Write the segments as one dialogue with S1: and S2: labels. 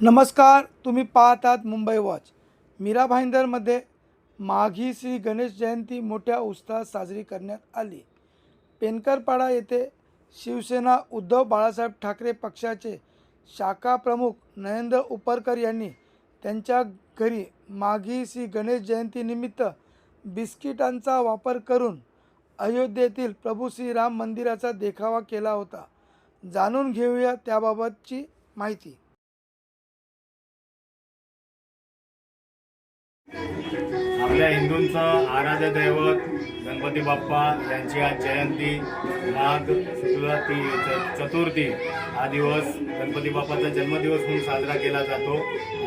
S1: नमस्कार तुम्ही पाहतात मुंबई वॉच. मीरा भाईंदरमध्ये माघी श्री गणेश जयंती मोठ्या उत्साहात साजरी करण्यात आली. पेनकरपाडा येथे शिवसेना उद्धव बाळासाहेब ठाकरे पक्षाचे शाखा प्रमुख नरेंद्र उपरकर यांनी त्यांच्या घरी माघी श्री गणेश जयंतीनिमित्त बिस्किटांचा वापर करून अयोध्येतील प्रभू श्रीराम मंदिराचा देखावा केला होता. जाणून घेऊया त्याबाबतची माहिती.
S2: आपल्या हिंदूंचं आराध्य दैवत गणपती बाप्पा यांची आज जयंती माघ शुक्ल ती च- चतुर्थी हा दिवस गणपती बाप्पाचा जन्मदिवस म्हणून साजरा केला जातो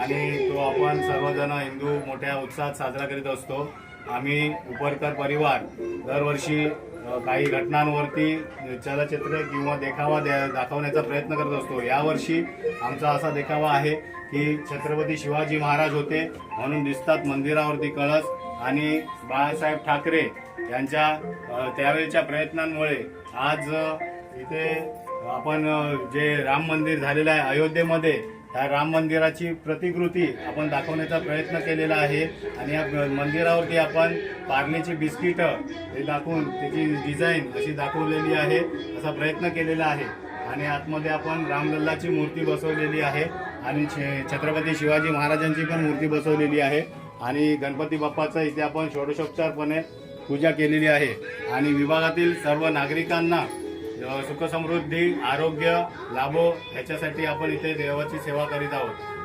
S2: आणि तो आपण सर्वजण हिंदू मोठ्या उत्साहात साजरा करीत असतो. आम्ही उपरकर परिवार दरवर्षी काही घटनांवरती चलचित्र किंवा देखावा द्या दाखवण्याचा प्रयत्न करत असतो. यावर्षी आमचा असा देखावा आहे की छत्रपती शिवाजी महाराज होते म्हणून दिसतात मंदिरावरती कळस आणि बाळासाहेब ठाकरे यांच्या त्यावेळच्या प्रयत्नांमुळे आज इथे आपण जे राम मंदिर झालेलं आहे अयोध्येमध्ये ह्या राम मंदिराची प्रतिकृती आपण दाखवण्याचा प्रयत्न केलेला आहे. आणि या मंदिरावरती आपण पार्लेची बिस्किटं हे दाखवून त्याची डिझाईन अशी दाखवलेली आहे असा प्रयत्न केलेला आहे. आणि आतमध्ये आपण रामलल्लाची मूर्ती बसवलेली आहे आणि छत्रपती शिवाजी महाराजांची पण मूर्ती बसवलेली आहे. आणि गणपती बाप्पाचं इथे आपण षोडशोपचारपणे पूजा केलेली आहे. आणि विभागातील सर्व नागरिकांना सुखसमृद्धी आरोग्य लाभो ह्याच्यासाठी आपण इथे देवाची सेवा करीत आहोत.